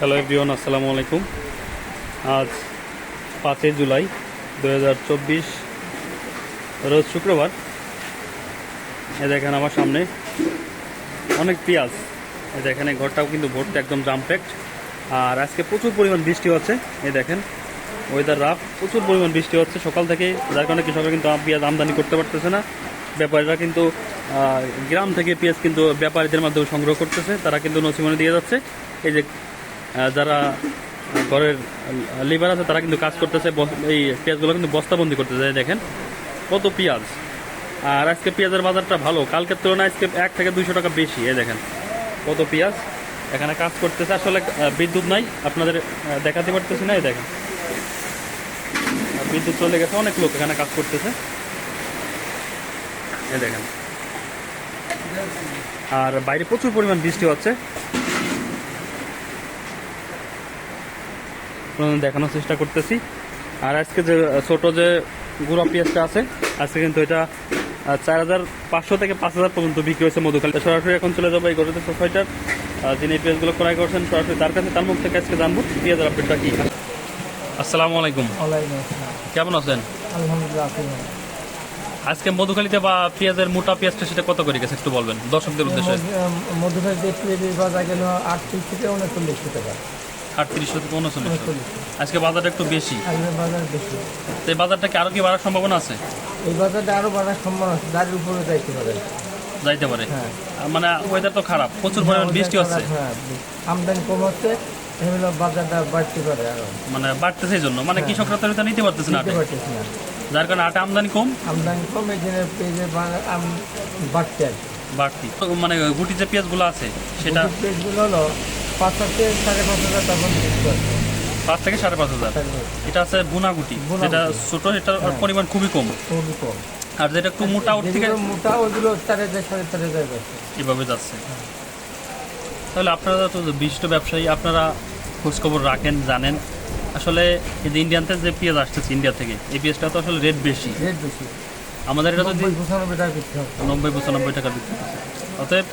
Hello everyone আসসালামু আলাইকুম আজ পাঁচই জুলাই দু হাজার চব্বিশ, রোজ শুক্রবার। এ দেখেন আমার সামনে অনেক পেঁয়াজ। এই দেখেন, এই ঘরটাও কিন্তু ভর্তি, একদম জামপ্যাক্ট আর আজকে প্রচুর পরিমাণ বৃষ্টি হচ্ছে, এ দেখেন ওয়েদার রাফ প্রচুর পরিমাণ বৃষ্টি হচ্ছে। সকাল থেকে যার কারণে কৃষকরা কিন্তু পেঁয়াজ আমদানি করতে পারতেছে না। ব্যাপারীরা কিন্তু গ্রাম থেকে পেঁয়াজ কিন্তু ব্যাপারীদের মাধ্যমে সংগ্রহ করতেছে, তারা কিন্তু নসিমনে দিয়ে যাচ্ছে। এই যে যারা ঘরের লিভার আছে, তারা কিন্তু কাজ করতেছে এই পেঁয়াজগুলো কিন্তু বস্তাবন্দি করতেছে দেখেন। কত পেঁয়াজ। আর আজকে পেঁয়াজের বাজারটা ভালো। কালকের তুলনায় আজকে এক থেকে দুইশো টাকা বেশি, এই দেখেন। কত পেঁয়াজ। এখানে কাজ করতেছে, আসলে বিদ্যুৎ নাই। আপনাদের দেখাতে পারতেছি না, এই দেখেন। বিদ্যুৎ চলে গেছে, অনেক লোক এখানে কাজ করতেছে। এই দেখেন। আর বাইরে প্রচুর পরিমাণ বৃষ্টি হচ্ছে। আপনাদের দেখানোর চেষ্টা করতেছি। আর আজকে যে ছোট যে গুঁড়া পেঁয়াজটা আছে আজকে কিন্তু এটা চার হাজার পাঁচশো থেকে পাঁচ হাজার পর্যন্ত বিক্রি হয়েছে মধুখালী। সরাসরি এখন চলে যাব এই গরুতে সোসাইটার যিনি এই পেঁয়াজগুলো ক্রয় করছেন সরাসরি তার কাছে তার মুখ থেকে আজকে জানব পেঁয়াজের আপডেটটা কি। আসসালামু আলাইকুম। কেমন আছেন? আলহামদুলিল্লাহ আজকে মধুখালীতে বা পেঁয়াজের মোটা পেঁয়াজটা সেটা কত করে গেছে একটু বলবেন দর্শকদের উদ্দেশ্যে। মধু- মধুমেহ যে পেঁয়াজের বাজার গেল আটত্রিশ থেকে উনচল্লিশ টাকা। আটত্রিশশো থেকে উনচল্লিশশো আজকে বাজারটা একটু বেশি। বাজার বেশি। তো এই বাজারটা কি কি বাড়ার সম্ভাবনা আছে? এই বাজারটা আরও বাড়ার সম্ভাবনা আছে। দাঁড়ির উপরে যাইতে পারে। যাইতে পারে। হ্যাঁ। মানে ওয়েদার তো খারাপ। প্রচুর পরিমাণ বৃষ্টি হচ্ছে। হ্যাঁ আমদানি কম হচ্ছে। এগুলো বাজারটা বাড়তে পারে আরও। মানে বাড়তেছে এই জন্য। মানে কৃষকরা তো নিতে পারতেছে না যার কারণে আটে আমদানি কম। আমদানি কম এই জন্য পেঁয়াজের বাড়তে আর বাড়তি। মানে গুটি যে পেঁয়াজগুলো আছে সেটা পেঁয়াজগুলো হলো পাঁচ থেকে সাড়ে পাঁচ হাজার তখন পাঁচ থেকে সাড়ে পাঁচ হাজার? এটা আছে বুনা গুটি যেটা ছোট এটার হ্যাঁ। পরিমাণ খুবই কম। খুবই কম। আর যেটা একটু মোটা ওর থেকে মোটা ওইগুলো চার হাজার সাড়ে চার যাচ্ছে। এভাবে যাচ্ছে। তাহলে আপনারা তো বিশিষ্ট ব্যবসায়ী আপনারা খোঁজখবর রাখেন জানেন। আসলে এই যে ইন্ডিয়ানতে যে পেঁয়াজ আসতেছে ইন্ডিয়া থেকে এই পেঁয়াজটা তো আসলে রেট বেশি। রেট বেশি। আমাদের এটা বিক্রি নব্বই পঁচানব্বই টাকা বিক্রি অতএব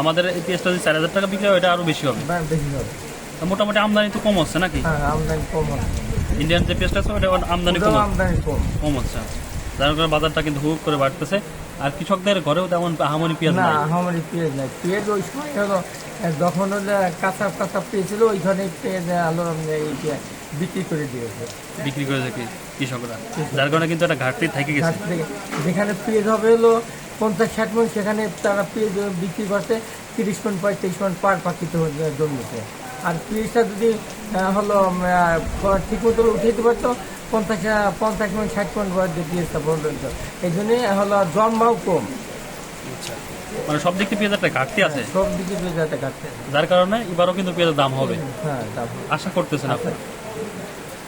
আমাদের এই পেঁয়াজটা যদি চার হাজার টাকা বিক্রি হয় এটা আরও বেশি হবে। হবে। মোটামুটি আমদানি তো কম হচ্ছে নাকি? হ্যাঁ আমদানি কম ইন্ডিয়ান যে পেঁয়াজটা আছে ওটা আমদানি কম আমদানি কম। হচ্ছে। যার কারণে বাজারটা কিন্তু হুক করে বাড়তেছে। আর কৃষকদের ঘরেও তেমন আহামরি পেঁয়াজ না আমার পেঁয়াজ নাই। পেঁয়াজ ওই সময় হলো যখন কাঁচা কাঁচা পেয়েছিল ওইখানে পেঁয়াজ আলো বিক্রি করে দিয়েছে। বিক্রি করে থাকে কৃষকরা? যার কারণে কিন্তু একটা ঘাটতি থেকে গেছে। যেখানে পেঁয়াজ হবে হলো পঞ্চাশ ষাট মন সেখানে তারা পেঁয়াজ বিক্রি করছে তিরিশ মন পঁয়ত্রিশ মন পার পাখিতে জন্মেছে আর পেঁয়াজটা যদি হলো ঠিক মতো উঠাইতে পারতো পঞ্চাশ পঞ্চাশ মন ষাট মন পেঁয়াজটা পর্যন্ত এই জন্যে হলো জন্মাও কম। আচ্ছা। মানে সব দিক থেকে পেঁয়াজ একটা ঘাটতি আছে? সব দিক দিকে পেঁয়াজটা কাটতে যার কারণে এবারও কিন্তু পেঁয়াজের দাম হবে। হ্যাঁ আশা করতেছেন আপনি?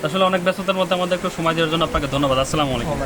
আসলে অনেক ব্যস্ততার মধ্যে আমাদের একটু সময় দেওয়ার জন্য আপনাকে ধন্যবাদ। আসসালামু আলাইকুম।